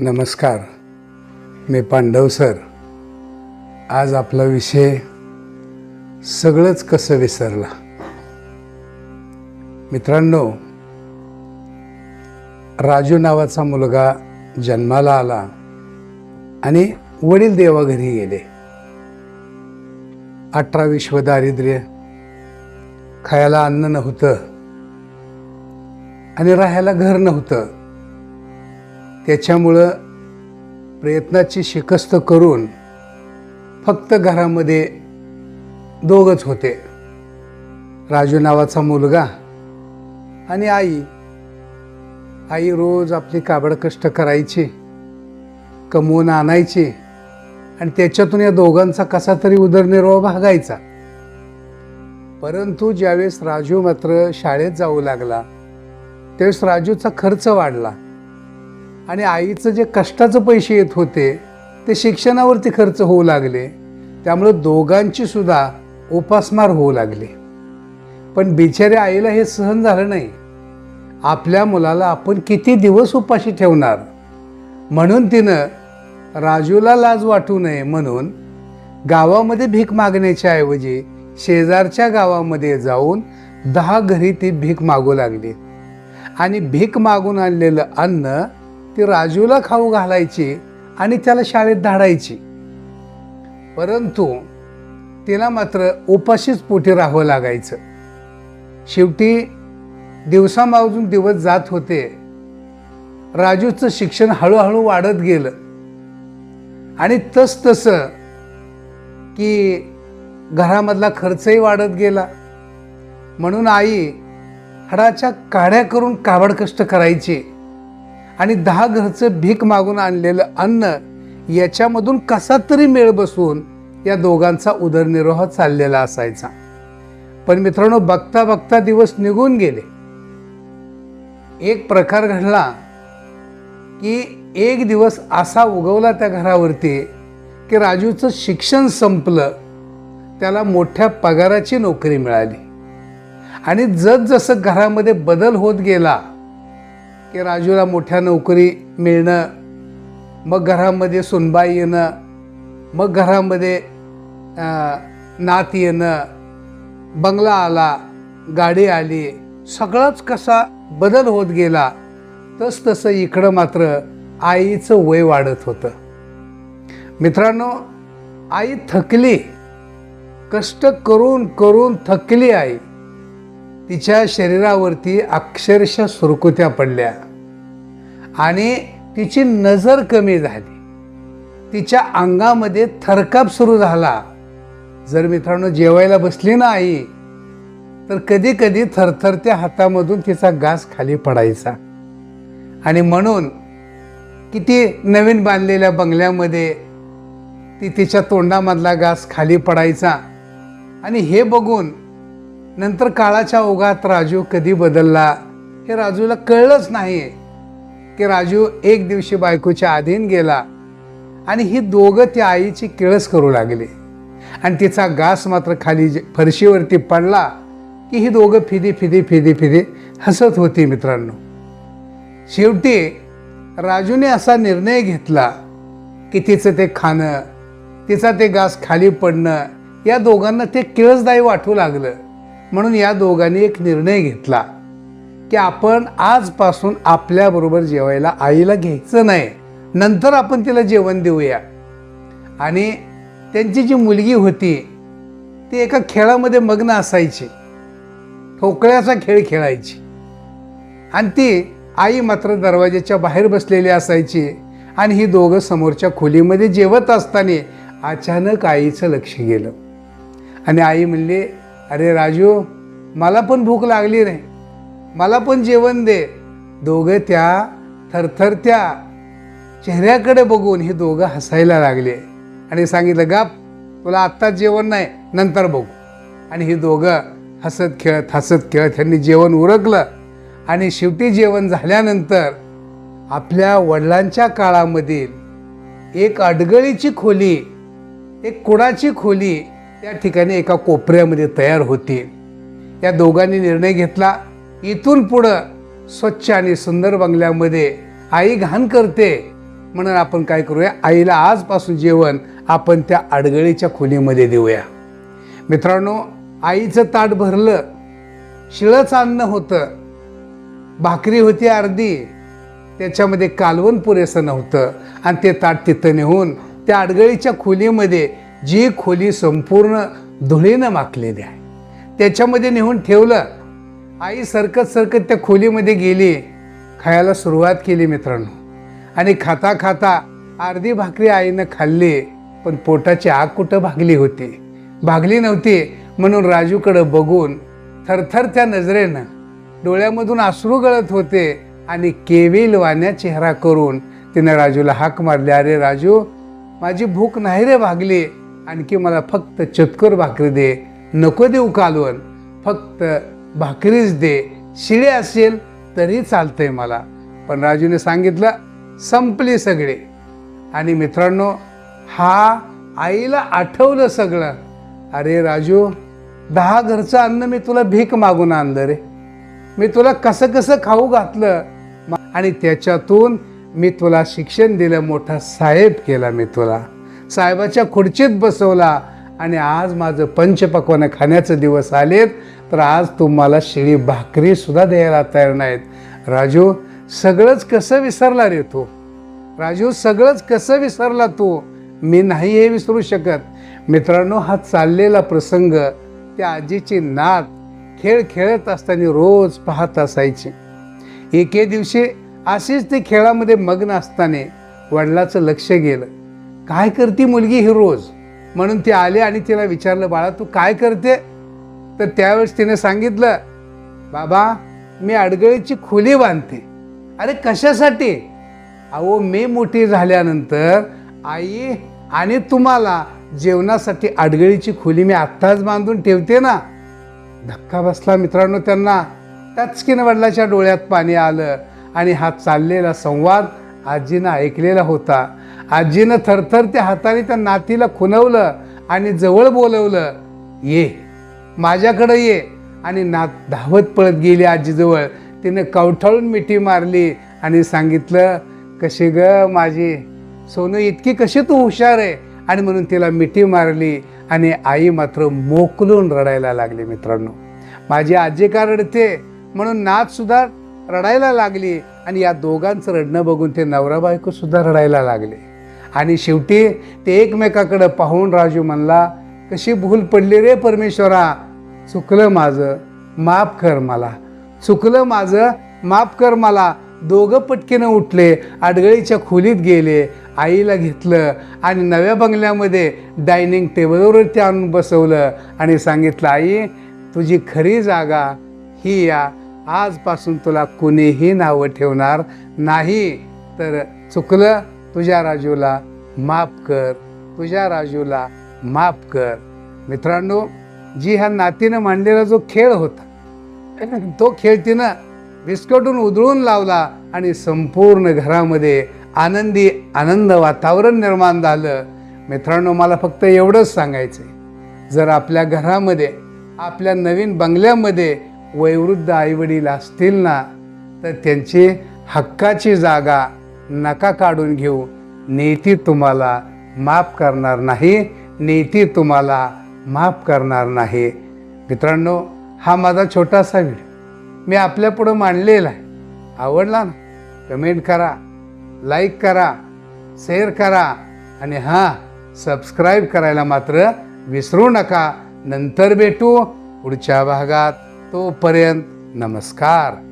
नमस्कार. मी पांडव सर. आज आपला विषय सगळंच कसं विसरला. मित्रांनो राजू नावाचा मुलगा जन्माला आला आणि वडील देवाघरी गेले. अठरा विश्व दारिद्र्य खायला अन्न नव्हतं आणि राहायला घर नव्हतं. त्याच्यामुळं प्रयत्नाची शिकस्त करून फक्त घरामध्ये दोघच होते. राजू नावाचा मुलगा आणि आई. आई रोज आपली काबड कष्ट करायची कमवून आणायची आणि त्याच्यातून या दोघांचा कसा तरी उदरनिर्वाह भागायचा. परंतु ज्यावेळेस राजू मात्र शाळेत जाऊ लागला त्यावेळेस राजूचा खर्च वाढला. आणि आईचं जे कष्टाचं पैसे येत होते ते शिक्षणावरती खर्च होऊ लागले. त्यामुळं दोघांची सुद्धा उपासमार होऊ लागली. पण बिचाऱ्या आईला हे सहन झालं नाही. आपल्या मुलाला आपण किती दिवस उपाशी ठेवणार? म्हणून तिनं राजूला लाज वाटू नये म्हणून गावामध्ये भीक मागण्याच्या ऐवजी शेजारच्या गावामध्ये जाऊन दहा घरी ती भीक मागू लागली. आणि भीक मागून आणलेलं अन्न ती राजूला खाऊ घालायची आणि त्याला शाळेत धाडायची. परंतु तिला मात्र उपाशीच पोटी राहावं लागायचं. शेवटी दिवसामाजून दिवस जात होते. राजूचं शिक्षण हळूहळू वाढत गेलं. आणि तस तसं की घरामधला खर्चही वाढत गेला. म्हणून आई हडाच्या काड्या करून काबड कष्ट करायची. आणि दहा घरचं भीक मागून आणलेलं अन्न याच्यामधून कसा तरी मेळ बसवून या दोघांचा उदरनिर्वाह चाललेला असायचा. पण मित्रांनो बघता बघता दिवस निघून गेले. एक प्रकार घडला की एक दिवस असा उगवला त्या घरावरती की राजूचं शिक्षण संपलं त्याला मोठ्या पगाराची नोकरी मिळाली. आणि जसजसं घरामध्ये बदल होत गेला की राजूला मोठ्या नोकरी मिळणं मग घरामध्ये सुनबाई येणं मग घरामध्ये नात येणं बंगला आला गाडी आली सगळंच कसा बदल होत गेला तस तसं इकडं मात्र आईचं वय वाढत होतं. मित्रांनो आई थकली कष्ट करून करून थकली आई. तिच्या शरीरावरती अक्षरशः सुरकुत्या पडल्या. आणि तिची नजर कमी झाली. तिच्या अंगामध्ये थरकाप सुरू झाला. जर मित्रांनो जेवायला बसली ना आई तर कधी कधी थरथरत्या हातामधून तिचा घास खाली पडायचा. आणि म्हणून किती नवीन बांधलेल्या बंगल्यामध्ये ती तिच्या तोंडामधला घास खाली पडायचा. आणि हे बघून नंतर काळाच्या ओघात राजू कधी बदलला हे राजूला कळलंच नाही की राजू एक दिवशी बायकोच्या अधीन गेला आणि ही दोघं त्या आईची किळस करू लागली. आणि तिचा घास मात्र खाली फरशीवरती पडला की ही दोघं फिदी फिदी फिदी फिदी हसत होती मित्रांनो. शेवटी राजूने असा निर्णय घेतला की तिचं ते खाणं तिचा ते घास खाली पडणं या दोघांना ते किळसदायी वाटू लागलं. म्हणून या दोघांनी एक निर्णय घेतला की आपण आजपासून आपल्याबरोबर जेवायला आईला घ्यायचं नाही. नंतर आपण तिला जेवण देऊया. आणि त्यांची जी मुलगी होती ती एका खेळामध्ये मग्न असायची. ठोकळ्याचा खेळ खेळायची. आणि ती आई मात्र दरवाजाच्या बाहेर बसलेली असायची आणि ही दोघं समोरच्या खोलीमध्ये जेवत असताना अचानक आईचं लक्ष गेलं. आणि आई म्हणली अरे राजू मला पण भूक लागली नाही मला पण जेवण दे. दोघं त्या थरथरत्या चेहऱ्याकडे बघून हे दोघं हसायला लागले. आणि सांगितलं गाप तुला आत्ताच जेवण नाही नंतर बघू. आणि ही दोघं हसत खेळत हसत खेळत त्यांनी जेवण उरकलं. आणि शेवटी जेवण झाल्यानंतर आपल्या वडिलांच्या काळामधील एक अडगळीची खोली एक कुडाची खोली त्या ठिकाणी एका कोपऱ्यामध्ये तयार होती. या दोघांनी निर्णय घेतला इथून पुढं स्वच्छ आणि सुंदर बंगल्यामध्ये आई घाण करते. म्हणून आपण काय करूया आईला आजपासून जेवण आपण त्या अडगळीच्या खोलीमध्ये देऊया. मित्रांनो आईचं ताट भरलं शिळंच अन्न होतं. भाकरी होती अर्धी त्याच्यामध्ये कालवण पुरेसं नव्हतं. आणि ते ताट तिथं नेऊन त्या अडगळीच्या खोलीमध्ये जी खोली संपूर्ण धुळीनं माखलेली आहे. त्याच्यामध्ये नेऊन ठेवलं आई सरकत सरकत त्या खोलीमध्ये गेली. खायला सुरुवात केली मित्रांनो. आणि खाता खाता अर्धी भाकरी आईनं खाल्ली पण पोटाची आग कुठं भागली होती? भागली नव्हती म्हणून राजूकडं बघून थरथर त्या नजरेनं डोळ्यामधून आसरू गळत होते आणि केविल वाण्या चेहरा करून तिनं राजूला हाक मारली. अरे राजू माझी भूक नाही रे भागली. आणखी मला फक्त चतकोर भाकरी दे नको देऊ कालवण. फक्त भाकरीच दे. शिळे असेल तरी चालतंय मला. पण राजूने सांगितलं संपली सगळे. आणि मित्रांनो हा आईला आठवलं सगळं. अरे राजू दहा घरचं अन्न मी तुला भीक मागून आणलं रे. मी तुला कसं कसं खाऊ घातलं. आणि त्याच्यातून मी तुला शिक्षण दिलं मोठा साहेब केला मी तुला. साहेबाच्या खुर्चीत बसवला आणि आज माझं पंचपक्वानं खाण्याचे दिवस आलेत तर आज तुम्हाला शिळी भाकरी सुद्धा द्यायला तयार नाहीत. राजू सगळंच कसं विसरला रे तू? राजू सगळंच कसं विसरला तू? मी नाही हे विसरू शकत. मित्रांनो हा चाललेला प्रसंग त्या आजीची नात खेळ खेळत असताना रोज पाहत असायची. एके दिवशी अशीच ती खेळामध्ये मग्न असताना वडिलाचं लक्ष गेलं. काय करते मुलगी ही रोज? म्हणून ती आली आणि तिला विचारलं बाळा तू काय करते? तर त्यावेळेस तिने सांगितलं बाबा मी अडगळीची खोली बांधते. अरे कशासाठी? अहो मी मोठी झाल्यानंतर आई आणि तुम्हाला जेवणासाठी अडगळीची खोली मी आत्ताच बांधून ठेवते ना. धक्का बसला मित्रांनो त्यांना. टचकीन वडिलाच्या डोळ्यात पाणी आलं आणि हा चाललेला संवाद आजीनं ऐकलेला होता. आजीनं थरथर त्या हाताने त्या नातीला खुनवलं आणि जवळ बोलवलं ये माझ्याकडं ये. आणि नात धावत पळत गेली आजीजवळ. तिनं कवठाळून मिठी मारली आणि सांगितलं कशी ग माझी सोनू इतकी कशी तू हुशार आहे? आणि म्हणून तिला मिठी मारली आणि आई मात्र मोकलून रडायला लागली मित्रांनो. माझी आजी का रडते? म्हणून नातसुद्धा रडायला लागली आणि या दोघांचं रडणं बघून ते नवरा बायकोसुद्धा रडायला लागले. आणि शेवटी ते एकमेकाकडं पाहून राजू म्हणला कशी भूल पडली रे परमेश्वरा चुकलं माझं माफ कर मला. चुकलं माझं माफ कर मला. दोघं पटकेनं उठले आडगळीच्या खोलीत गेले आईला घेतलं आणि नव्या बंगल्यामध्ये डायनिंग टेबलवर ते आणून बसवलं आणि सांगितलं आई तुझी खरी जागा ही या. आजपासून तुला कुणीही नावं ठेवणार नाही. तर चुकलं तुझ्या राजूला माफ कर. तुझ्या राजूला माफ कर. मित्रांनो जी ह्या नातीनं मांडलेला जो खेळ होता तो खेळ तिनं विस्कटून उधळून लावला आणि संपूर्ण घरामध्ये आनंदी आनंद वातावरण निर्माण झालं. मित्रांनो मला फक्त एवढंच सांगायचं आहे जर आपल्या घरामध्ये आपल्या नवीन बंगल्यामध्ये वयोवृद्ध आईवडील असतील ना तर त्यांची हक्काची जागा नका काढून घेऊ. नेती तुम्हाला माफ करणार नाही. नेती तुम्हाला माफ करणार नाही. मित्रांनो हा माझा छोटासा व्हिडिओ. मी आपल्यापुढं मांडलेला आहे. आवडला ना? कमेंट करा लाईक करा शेअर करा आणि हां सबस्क्राईब करायला मात्र विसरू नका. नंतर भेटू पुढच्या भागात. तोपर्यंत नमस्कार.